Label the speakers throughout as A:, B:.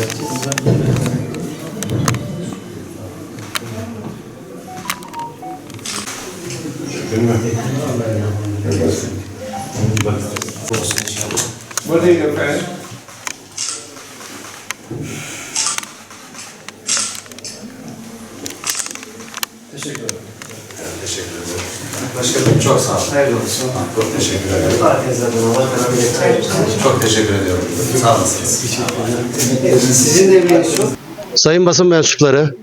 A: Good day, your friend.
B: Teşekkür ederim.
C: Teşekkür ederim. Başkanım çok sağ olun.
B: Hayırlı olsun.
C: Çok teşekkür ederim.
B: Herkese adına milletine.
C: Çok teşekkür ediyorum. Sağ olasınız.
B: Sizin de bir şu.
D: Sayın basın mensupları,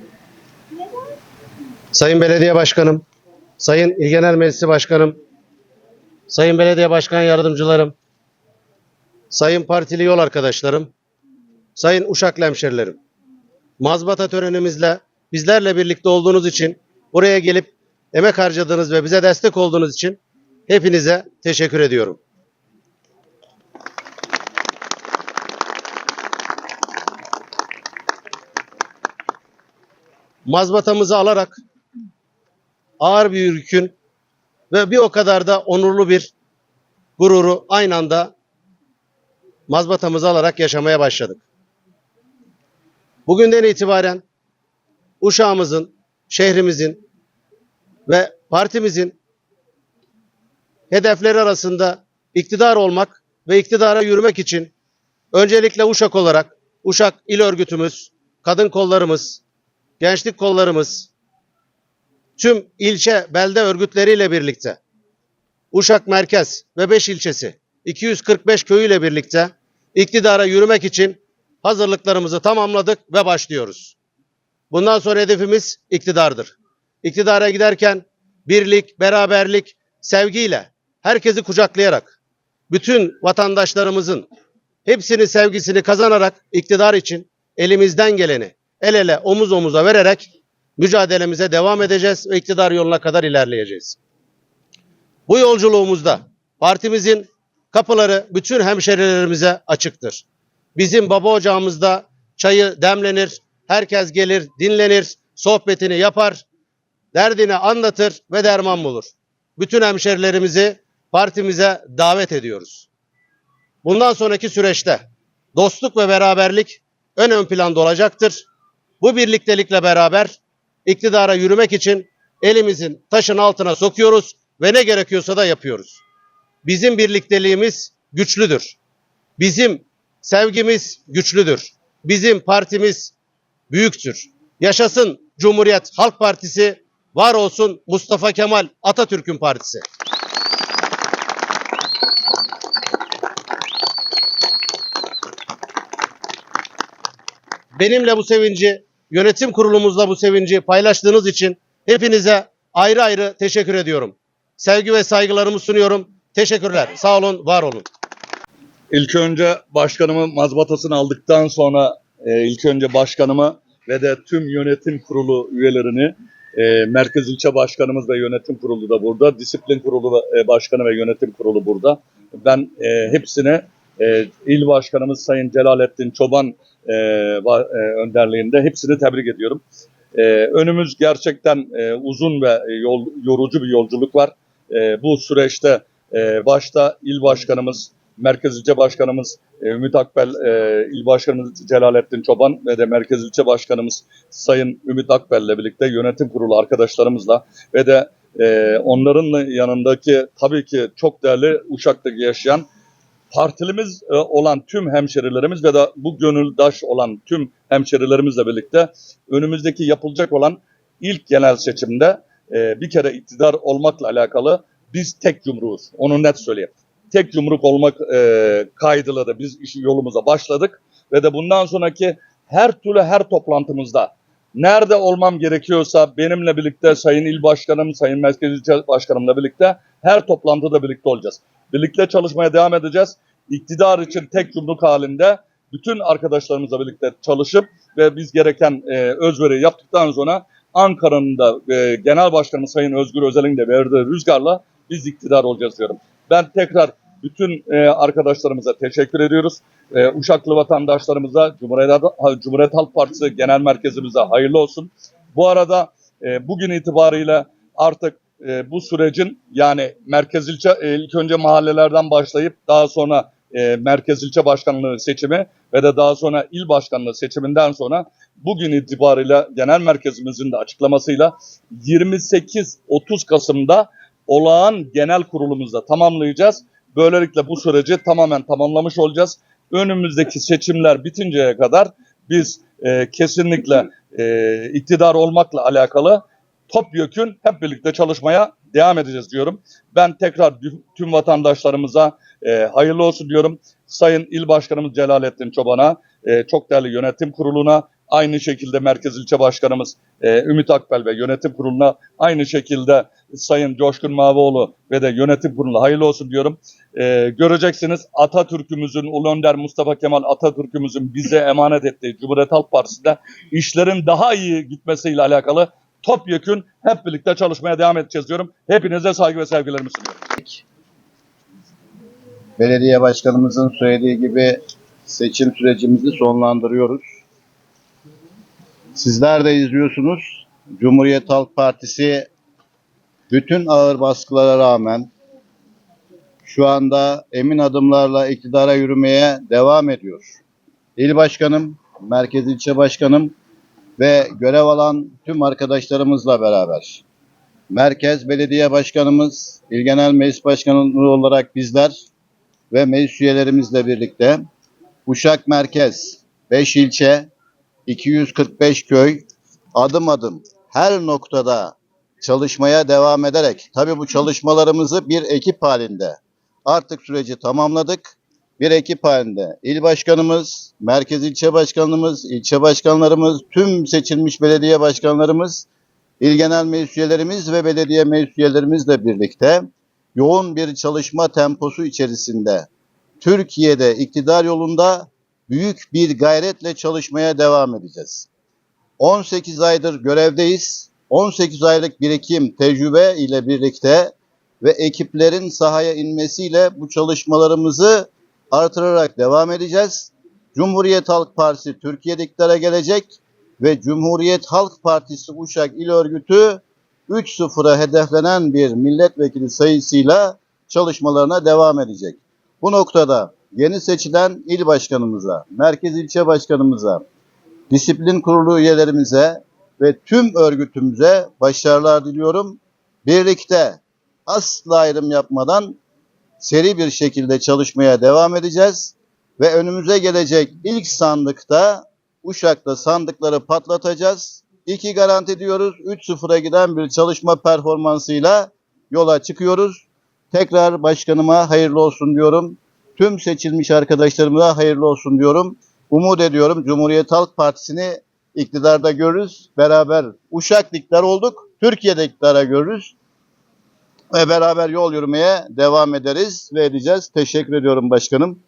D: Sayın Belediye Başkanım, Sayın İl Genel Meclisi Başkanım, Sayın Belediye Başkan Yardımcılarım, Sayın Partili yol arkadaşlarım, Sayın Uşaklı hemşerilerim. Mazbata törenimizle bizlerle birlikte olduğunuz için, buraya gelip emek harcadığınız ve bize destek olduğunuz için hepinize teşekkür ediyorum. mazbatamızı alarak ağır bir yükün ve bir o kadar da onurlu bir gururu aynı anda mazbatamızı alarak yaşamaya başladık. Bugünden itibaren Uşağımızın, şehrimizin ve partimizin hedefleri arasında iktidar olmak ve iktidara yürümek için öncelikle Uşak olarak Uşak İl Örgütümüz, kadın kollarımız, gençlik kollarımız, tüm ilçe belde örgütleriyle birlikte Uşak Merkez ve 5 ilçesi 245 köyüyle birlikte iktidara yürümek için hazırlıklarımızı tamamladık ve başlıyoruz. Bundan sonra hedefimiz iktidardır. İktidara giderken birlik, beraberlik, sevgiyle herkesi kucaklayarak bütün vatandaşlarımızın hepsinin sevgisini kazanarak iktidar için elimizden geleni el ele omuz omuza vererek mücadelemize devam edeceğiz ve iktidar yoluna kadar ilerleyeceğiz. Bu yolculuğumuzda partimizin kapıları bütün hemşerilerimize açıktır. Bizim baba ocağımızda çayı demlenir, herkes gelir, dinlenir, sohbetini yapar, derdini anlatır ve derman bulur. Bütün hemşerilerimizi partimize davet ediyoruz. Bundan sonraki süreçte dostluk ve beraberlik ön ön planda olacaktır. Bu birliktelikle beraber iktidara yürümek için elimizin taşın altına sokuyoruz ve ne gerekiyorsa da yapıyoruz. Bizim birlikteliğimiz güçlüdür. Bizim sevgimiz güçlüdür. Bizim partimiz büyüktür. Yaşasın Cumhuriyet Halk Partisi, var olsun Mustafa Kemal Atatürk'ün partisi. benimle bu sevinci, yönetim kurulumuzla bu sevinci paylaştığınız için hepinize ayrı ayrı teşekkür ediyorum. Sevgi ve saygılarımı sunuyorum. Teşekkürler. Sağ olun, var olun.
E: İlk önce başkanımı mazbatasını aldıktan sonra e, ilk önce başkanımı ve de tüm yönetim kurulu üyelerini e, merkez ilçe başkanımız ve yönetim kurulu da burada. Disiplin kurulu e, başkanı ve yönetim kurulu burada. Ben e, hepsine e, il başkanımız Sayın Celalettin Çoban e, va- e, önderliğinde hepsini tebrik ediyorum. E, önümüz gerçekten e, uzun ve yol, yorucu bir yolculuk var. E, bu süreçte e, başta il başkanımız, merkez ilçe başkanımız e, Ümit Akbel, e, il başkanımız Celalettin Çoban ve de merkez ilçe başkanımız Sayın Ümit Akbel ile birlikte yönetim kurulu arkadaşlarımızla ve de e, onların yanındaki tabii ki çok değerli Uşak'taki yaşayan partilimiz e, olan tüm hemşerilerimiz ve de bu gönüldaş olan tüm hemşerilerimizle birlikte önümüzdeki yapılacak olan ilk genel seçimde e, bir kere iktidar olmakla alakalı biz tek yumruğuz. Onu net söyleyeyim. Tek yumruk olmak e, kaydıyla da biz işi yolumuza başladık ve de bundan sonraki her türlü her toplantımızda nerede olmam gerekiyorsa benimle birlikte Sayın İl Başkanım, Sayın Merkez İlçe Başkanımla birlikte her toplantıda birlikte olacağız. Birlikte çalışmaya devam edeceğiz. İktidar için tek yumruk halinde bütün arkadaşlarımızla birlikte çalışıp ve biz gereken e, özveri yaptıktan sonra Ankara'nın da e, Genel Başkanı Sayın Özgür Özel'in de verdiği rüzgarla biz iktidar olacağız diyorum. Ben tekrar bütün e, arkadaşlarımıza teşekkür ediyoruz. E, Uşaklı vatandaşlarımıza, Cumhuriyet, Cumhuriyet Halk Partisi Genel Merkezimize hayırlı olsun. Bu arada e, bugün itibariyle artık e, bu sürecin yani merkez ilçe e, ilk önce mahallelerden başlayıp daha sonra e, merkez ilçe başkanlığı seçimi ve de daha sonra il başkanlığı seçiminden sonra bugün itibariyle genel merkezimizin de açıklamasıyla 28-30 Kasım'da olağan genel kurulumuzda tamamlayacağız. Böylelikle bu süreci tamamen tamamlamış olacağız. Önümüzdeki seçimler bitinceye kadar biz e, kesinlikle e, iktidar olmakla alakalı topyekün hep birlikte çalışmaya devam edeceğiz diyorum. Ben tekrar tü- tüm vatandaşlarımıza e, hayırlı olsun diyorum. Sayın İl Başkanımız Celalettin Çoban'a, e, çok değerli yönetim kuruluna, aynı şekilde Merkez İlçe Başkanımız e, Ümit Akbel ve yönetim kuruluna, aynı şekilde Sayın Coşkun Mavioğlu ve de yönetim kuruluna hayırlı olsun diyorum. E, göreceksiniz Atatürk'ümüzün, Ulu Önder Mustafa Kemal Atatürk'ümüzün bize emanet ettiği Cumhuriyet Halk Partisi'nde işlerin daha iyi gitmesiyle alakalı topyekün hep birlikte çalışmaya devam edeceğiz diyorum. Hepinize saygı ve sevgilerimi sunuyorum.
F: belediye başkanımızın söylediği gibi seçim sürecimizi sonlandırıyoruz. Sizler de izliyorsunuz. Cumhuriyet Halk Partisi bütün ağır baskılara rağmen şu anda emin adımlarla iktidara yürümeye devam ediyor. İl başkanım, merkez ilçe başkanım ve görev alan tüm arkadaşlarımızla beraber merkez belediye başkanımız, il genel meclis başkanı olarak bizler ve meclis üyelerimizle birlikte Uşak Merkez, 5 ilçe, 245 köy adım adım her noktada çalışmaya devam ederek tabi bu çalışmalarımızı bir ekip halinde artık süreci tamamladık. Bir ekip halinde il başkanımız, merkez ilçe başkanımız, ilçe başkanlarımız, tüm seçilmiş belediye başkanlarımız, il genel meclis üyelerimiz ve belediye meclis üyelerimizle birlikte yoğun bir çalışma temposu içerisinde Türkiye'de iktidar yolunda büyük bir gayretle çalışmaya devam edeceğiz. 18 aydır görevdeyiz. 18 aylık birikim, tecrübe ile birlikte ve ekiplerin sahaya inmesiyle bu çalışmalarımızı artırarak devam edeceğiz. Cumhuriyet Halk Partisi Türkiye'de iktidara gelecek ve Cumhuriyet Halk Partisi Uşak İl Örgütü 3-0'a hedeflenen bir milletvekili sayısıyla çalışmalarına devam edecek. Bu noktada yeni seçilen il başkanımıza, merkez ilçe başkanımıza, disiplin kurulu üyelerimize ve tüm örgütümüze başarılar diliyorum. Birlikte asla ayrım yapmadan seri bir şekilde çalışmaya devam edeceğiz ve önümüze gelecek ilk sandıkta Uşak'ta sandıkları patlatacağız. İki garanti diyoruz. 3-0'a giden bir çalışma performansıyla yola çıkıyoruz. Tekrar başkanıma hayırlı olsun diyorum. Tüm seçilmiş arkadaşlarıma hayırlı olsun diyorum. Umut ediyorum Cumhuriyet Halk Partisi'ni iktidarda görürüz. Beraber Uşak iktidar olduk. Türkiye'de iktidara görürüz. Ve beraber yol yürümeye devam ederiz ve edeceğiz. Teşekkür ediyorum başkanım.